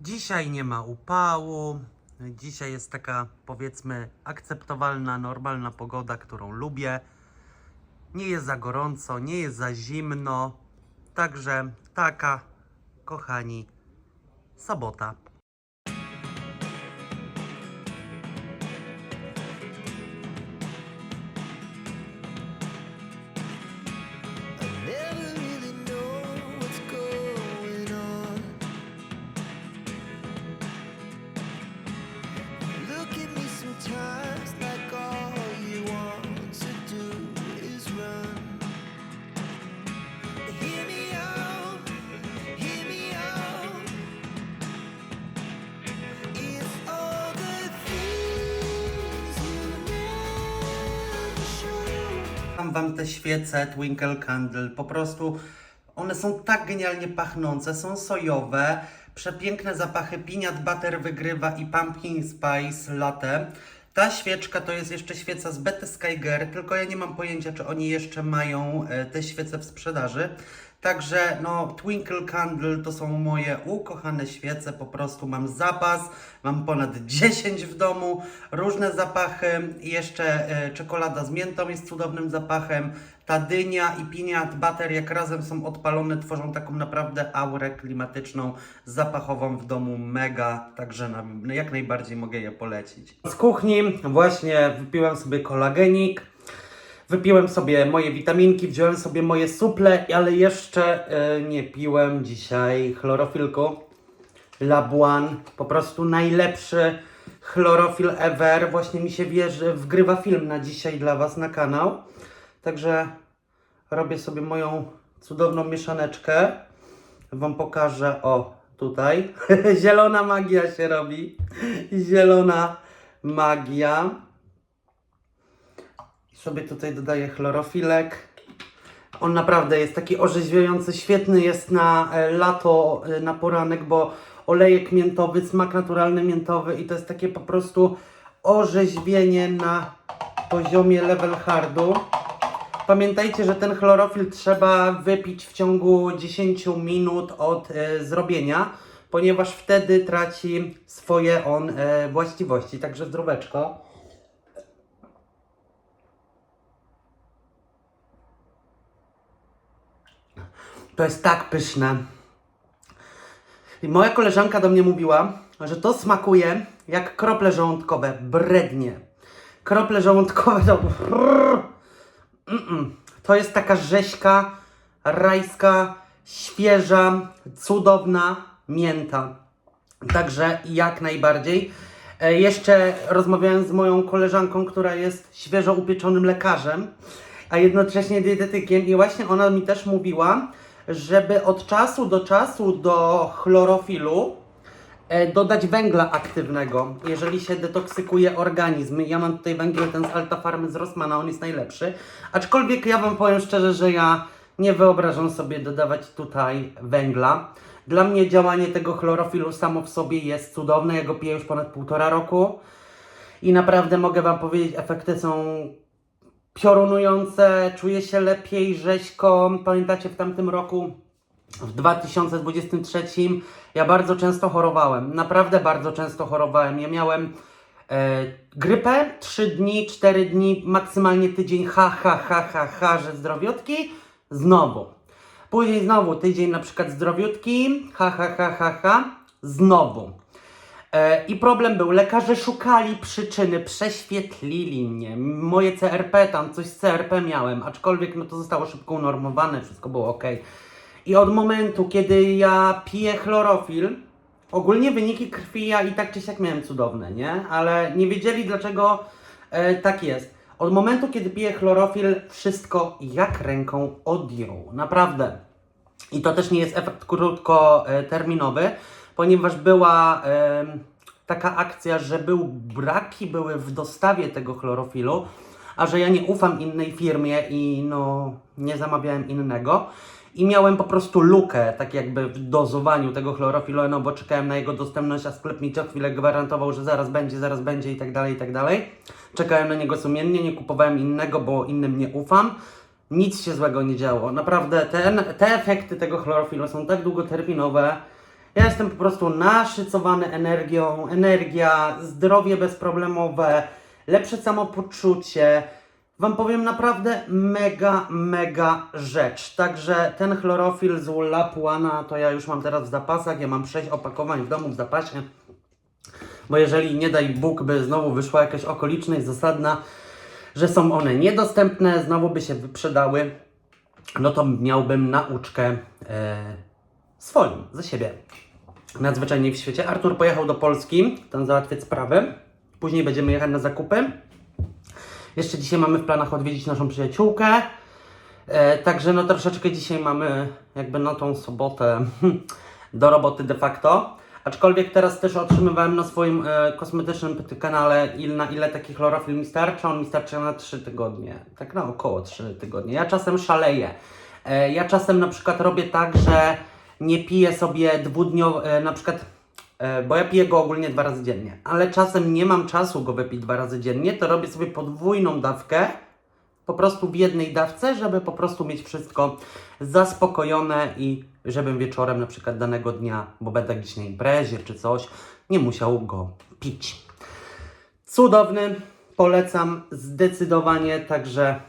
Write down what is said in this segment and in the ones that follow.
Dzisiaj nie ma upału. Dzisiaj jest taka, powiedzmy, akceptowalna, normalna pogoda, którą lubię. Nie jest za gorąco, nie jest za zimno. Także taka, kochani, sobota. Wam te świece Twinkle Candle. Po prostu one są tak genialnie pachnące, są sojowe, przepiękne zapachy. Peanut butter wygrywa i pumpkin spice latte. Ta świeczka to jest jeszcze świeca z Betty Skyger, tylko ja nie mam pojęcia, czy oni jeszcze mają e, te świece w sprzedaży. Także no, Twinkle Candle to są moje ukochane świece, po prostu mam zapas, mam ponad 10 w domu, różne zapachy, jeszcze e, czekolada z miętą jest cudownym zapachem, ta dynia i peanut butter jak razem są odpalone tworzą taką naprawdę aurę klimatyczną, zapachową w domu, mega, także na, no jak najbardziej mogę je polecić. Z kuchni właśnie wypiłem sobie kolagenik, Wypiłem sobie moje witaminki, wziąłem sobie moje suple, ale jeszcze e, nie piłem dzisiaj chlorofilku. Labuan, po prostu najlepszy chlorofil ever. Właśnie mi się wierzy, wgrywa film na dzisiaj dla Was na kanał. Także robię sobie moją cudowną mieszaneczkę. Wam pokażę, o tutaj. Zielona magia się robi. Zielona magia. Sobie tutaj dodaję chlorofilek. On naprawdę jest taki orzeźwiający, świetny jest na e, lato, e, na poranek, bo olejek miętowy, smak naturalny miętowy i to jest takie po prostu orzeźwienie na poziomie level hardu. Pamiętajcie, że ten chlorofil trzeba wypić w ciągu 10 minut od e, zrobienia, ponieważ wtedy traci swoje on e, właściwości. Także zdróweczko. To jest tak pyszne. I moja koleżanka do mnie mówiła, że to smakuje jak krople żołądkowe. Brednie. Krople żołądkowe to... To jest taka rzeźka, rajska, świeża, cudowna mięta. Także jak najbardziej. E, jeszcze rozmawiałem z moją koleżanką, która jest świeżo upieczonym lekarzem, a jednocześnie dietetykiem i właśnie ona mi też mówiła, żeby od czasu do czasu do chlorofilu e, dodać węgla aktywnego, jeżeli się detoksykuje organizm. Ja mam tutaj węgiel ten z Alta Farmy z Rossmana, on jest najlepszy. Aczkolwiek ja Wam powiem szczerze, że ja nie wyobrażam sobie dodawać tutaj węgla. Dla mnie działanie tego chlorofilu samo w sobie jest cudowne. Ja go piję już ponad półtora roku i naprawdę mogę Wam powiedzieć, efekty są piorunujące, czuję się lepiej, rzeźko. Pamiętacie w tamtym roku, w 2023, ja bardzo często chorowałem. Naprawdę bardzo często chorowałem. Ja miałem e, grypę, 3 dni, 4 dni, maksymalnie tydzień, ha, ha, ha, ha, ha, że zdrowiutki, znowu. Później znowu tydzień na przykład zdrowiutki, ha, ha, ha, ha, ha, znowu. E, I problem był, lekarze szukali przyczyny, prześwietlili mnie. Moje CRP, tam coś z CRP miałem, aczkolwiek no to zostało szybko unormowane, wszystko było ok. I od momentu, kiedy ja piję chlorofil, ogólnie wyniki krwi ja i tak czy siak miałem cudowne, nie? Ale nie wiedzieli dlaczego e, tak jest. Od momentu, kiedy piję chlorofil, wszystko jak ręką odjął. Naprawdę. I to też nie jest efekt krótkoterminowy, ponieważ była taka akcja, że był braki były w dostawie tego chlorofilu, a że ja nie ufam innej firmie i no nie zamawiałem innego. I miałem po prostu lukę, tak jakby w dozowaniu tego chlorofilu, no bo czekałem na jego dostępność, a sklep mi co chwilę gwarantował, że zaraz będzie, zaraz będzie i tak dalej, i tak dalej. Czekałem na niego sumiennie, nie kupowałem innego, bo innym nie ufam. Nic się złego nie działo. Naprawdę ten, te efekty tego chlorofilu są tak długoterminowe. Ja jestem po prostu naszycowany energią, energia, zdrowie bezproblemowe, lepsze samopoczucie. Wam powiem naprawdę mega, mega rzecz. Także ten chlorofil z Lapuana to ja już mam teraz w zapasach. Ja mam 6 opakowań w domu w zapasie. Bo jeżeli nie daj Bóg, by znowu wyszła jakaś okoliczność zasadna, że są one niedostępne, znowu by się wyprzedały, no to miałbym nauczkę e, swoją, ze siebie. Nadzwyczajnie w świecie. Artur pojechał do Polski, tam załatwiać sprawy. Później będziemy jechać na zakupy. Jeszcze dzisiaj mamy w planach odwiedzić naszą przyjaciółkę. E, także no troszeczkę dzisiaj mamy jakby na tą sobotę do roboty de facto. Aczkolwiek teraz też otrzymywałem na swoim e, kosmetycznym kanale il, na ile taki chlorofil mi starcza. On mi starcza na 3 tygodnie. Tak na około 3 tygodnie. Ja czasem szaleję. E, ja czasem na przykład robię tak, że nie piję sobie dwudniowo, e, na przykład E, bo ja piję go ogólnie dwa razy dziennie, ale czasem nie mam czasu go wypić dwa razy dziennie, to robię sobie podwójną dawkę, po prostu w jednej dawce, żeby po prostu mieć wszystko zaspokojone i żebym wieczorem na przykład danego dnia, bo będę gdzieś na imprezie czy coś, nie musiał go pić. Cudowny, polecam zdecydowanie, także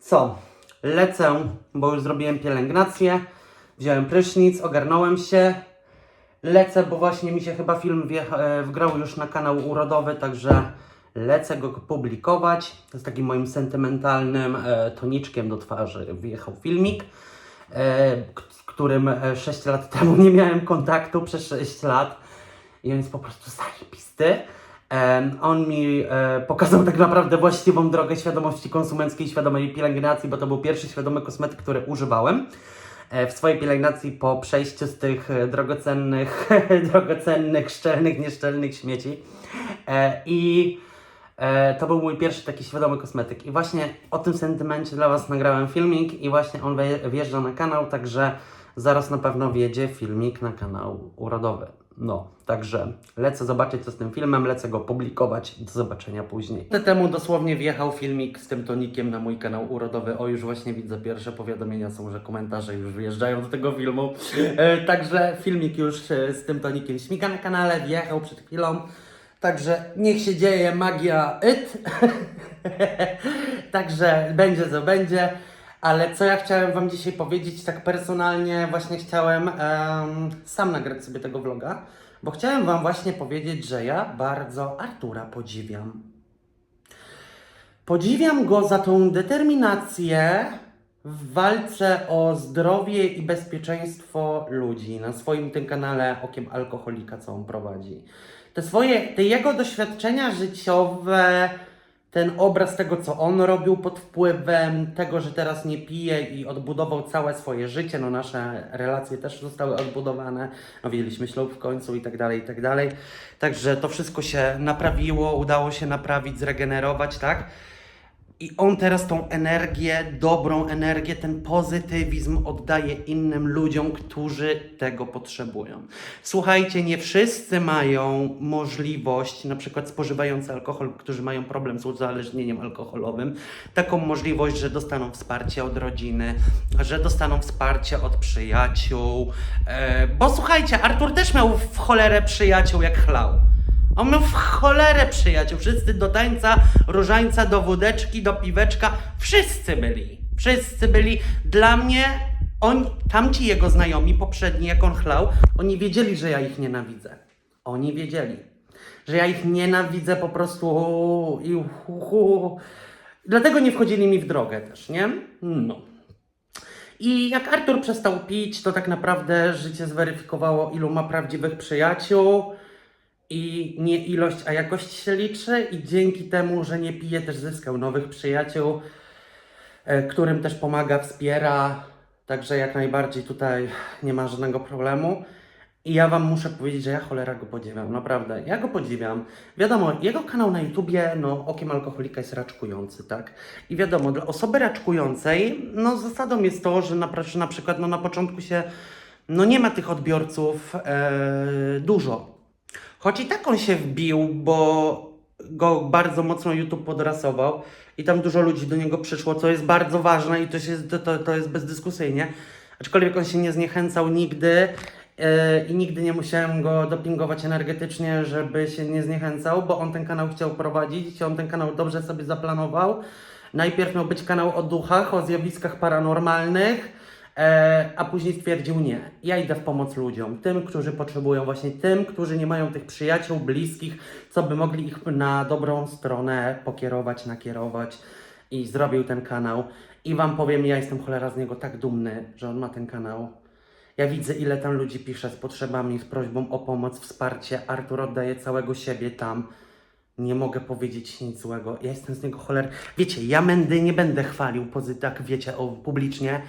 co? Lecę, bo już zrobiłem pielęgnację, wziąłem prysznic, ogarnąłem się, lecę, bo właśnie mi się chyba film e, wgrał już na kanał urodowy, także lecę go publikować. Jest takim moim sentymentalnym e, toniczkiem do twarzy wjechał filmik, e, z którym e, 6 lat temu nie miałem kontaktu przez 6 lat i on jest po prostu zajebisty. Em, on mi e, pokazał tak naprawdę właściwą drogę świadomości konsumenckiej, świadomej pielęgnacji, bo to był pierwszy świadomy kosmetyk, który używałem w swojej pielęgnacji po przejściu z tych e, drogocennych, drogocennych, szczelnych, nieszczelnych śmieci. E, I e, to był mój pierwszy taki świadomy kosmetyk. I właśnie o tym sentymencie dla Was nagrałem filmik i właśnie on wje- wjeżdża na kanał, także zaraz na pewno wjedzie filmik na kanał urodowy. No, także lecę zobaczyć co z tym filmem, lecę go publikować. Do zobaczenia później. Te temu dosłownie wjechał filmik z tym tonikiem na mój kanał urodowy. O, już właśnie widzę pierwsze powiadomienia są, że komentarze już wyjeżdżają do tego filmu. E, także filmik już e, z tym tonikiem śmiga na kanale, wjechał przed chwilą. Także niech się dzieje magia it. Także będzie co będzie. Ale co ja chciałem Wam dzisiaj powiedzieć, tak personalnie, właśnie chciałem em, sam nagrać sobie tego vloga, bo chciałem Wam właśnie powiedzieć, że ja bardzo Artura podziwiam. Podziwiam go za tą determinację w walce o zdrowie i bezpieczeństwo ludzi na swoim tym kanale Okiem Alkoholika, co on prowadzi. Te swoje, te jego doświadczenia życiowe, ten obraz tego, co on robił pod wpływem tego, że teraz nie pije i odbudował całe swoje życie, no nasze relacje też zostały odbudowane, no widzieliśmy ślub w końcu i tak dalej, i tak dalej. Także to wszystko się naprawiło, udało się naprawić, zregenerować, tak? I on teraz tą energię, dobrą energię, ten pozytywizm oddaje innym ludziom, którzy tego potrzebują. Słuchajcie, nie wszyscy mają możliwość, na przykład spożywający alkohol, którzy mają problem z uzależnieniem alkoholowym, taką możliwość, że dostaną wsparcie od rodziny, że dostaną wsparcie od przyjaciół. E, bo słuchajcie, Artur też miał w cholerę przyjaciół, jak chlał. On miał w cholerę przyjaciół. Wszyscy do tańca, różańca, do wódeczki, do piweczka. Wszyscy byli. Wszyscy byli. Dla mnie, on, tamci jego znajomi poprzedni, jak on chlał, oni wiedzieli, że ja ich nienawidzę. Oni wiedzieli, że ja ich nienawidzę po prostu i. Dlatego nie wchodzili mi w drogę też, nie? No. I jak Artur przestał pić, to tak naprawdę życie zweryfikowało, ilu ma prawdziwych przyjaciół. I nie ilość, a jakość się liczy, i dzięki temu, że nie pije, też zyskał nowych przyjaciół, e, którym też pomaga, wspiera. Także jak najbardziej tutaj nie ma żadnego problemu. I ja Wam muszę powiedzieć, że ja cholera go podziwiam, naprawdę. Ja go podziwiam. Wiadomo, jego kanał na YouTubie, no, okiem alkoholika jest raczkujący, tak? I wiadomo, dla osoby raczkującej, no, zasadą jest to, że na, że na przykład, no, na początku się, no, nie ma tych odbiorców e, dużo. Choć i tak on się wbił, bo go bardzo mocno YouTube podrasował i tam dużo ludzi do niego przyszło, co jest bardzo ważne i to, się, to, to, jest bezdyskusyjnie. Aczkolwiek on się nie zniechęcał nigdy e, i nigdy nie musiałem go dopingować energetycznie, żeby się nie zniechęcał, bo on ten kanał chciał prowadzić, on ten kanał dobrze sobie zaplanował. Najpierw miał być kanał o duchach, o zjawiskach paranormalnych, a później stwierdził nie. Ja idę w pomoc ludziom, tym, którzy potrzebują, właśnie tym, którzy nie mają tych przyjaciół, bliskich, co by mogli ich na dobrą stronę pokierować, nakierować i zrobił ten kanał. I wam powiem, ja jestem cholera z niego tak dumny, że on ma ten kanał. Ja widzę, ile tam ludzi pisze z potrzebami, z prośbą o pomoc, wsparcie. Artur oddaje całego siebie tam. Nie mogę powiedzieć nic złego. Ja jestem z niego choler. Wiecie, ja Mendy nie będę chwalił pozy tak, wiecie, o, publicznie,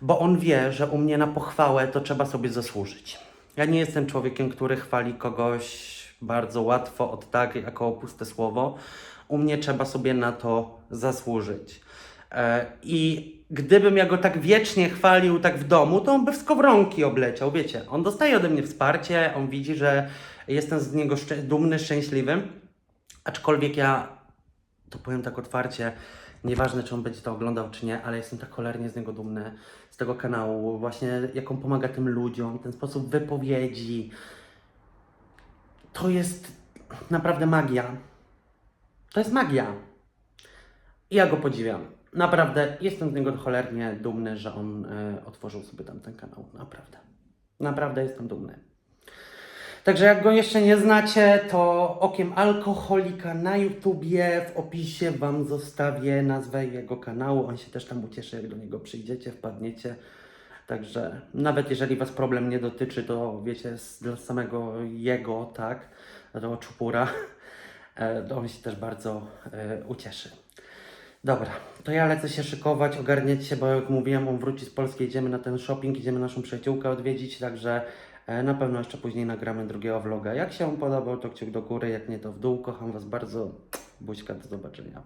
bo on wie, że u mnie na pochwałę to trzeba sobie zasłużyć. Ja nie jestem człowiekiem, który chwali kogoś bardzo łatwo od tak, jako puste słowo. U mnie trzeba sobie na to zasłużyć. E, I gdybym ja go tak wiecznie chwalił, tak w domu, to on by w skowronki obleciał, wiecie. On dostaje ode mnie wsparcie, on widzi, że jestem z niego szczę- dumny, szczęśliwy. Aczkolwiek ja, to powiem tak otwarcie, nieważne czy on będzie to oglądał czy nie, ale jestem tak cholernie z niego dumny, z tego kanału, właśnie jak on pomaga tym ludziom, ten sposób wypowiedzi. To jest naprawdę magia. To jest magia. I ja go podziwiam. Naprawdę jestem z niego cholernie dumny, że on e, otworzył sobie tam ten kanał. Naprawdę. Naprawdę jestem dumny. Także jak go jeszcze nie znacie, to okiem alkoholika na YouTubie w opisie Wam zostawię nazwę jego kanału. On się też tam ucieszy, jak do niego przyjdziecie, wpadniecie. Także nawet jeżeli Was problem nie dotyczy, to wiecie, dla samego jego, tak, do czupura, e, on się też bardzo e, ucieszy. Dobra, to ja lecę się szykować, ogarniać się, bo jak mówiłem, on wróci z Polski, jedziemy na ten shopping, idziemy naszą przyjaciółkę odwiedzić, także na pewno jeszcze później nagramy drugiego vloga. Jak się podobał, to kciuk do góry, jak nie to w dół. Kocham Was bardzo. Buźka, do zobaczenia.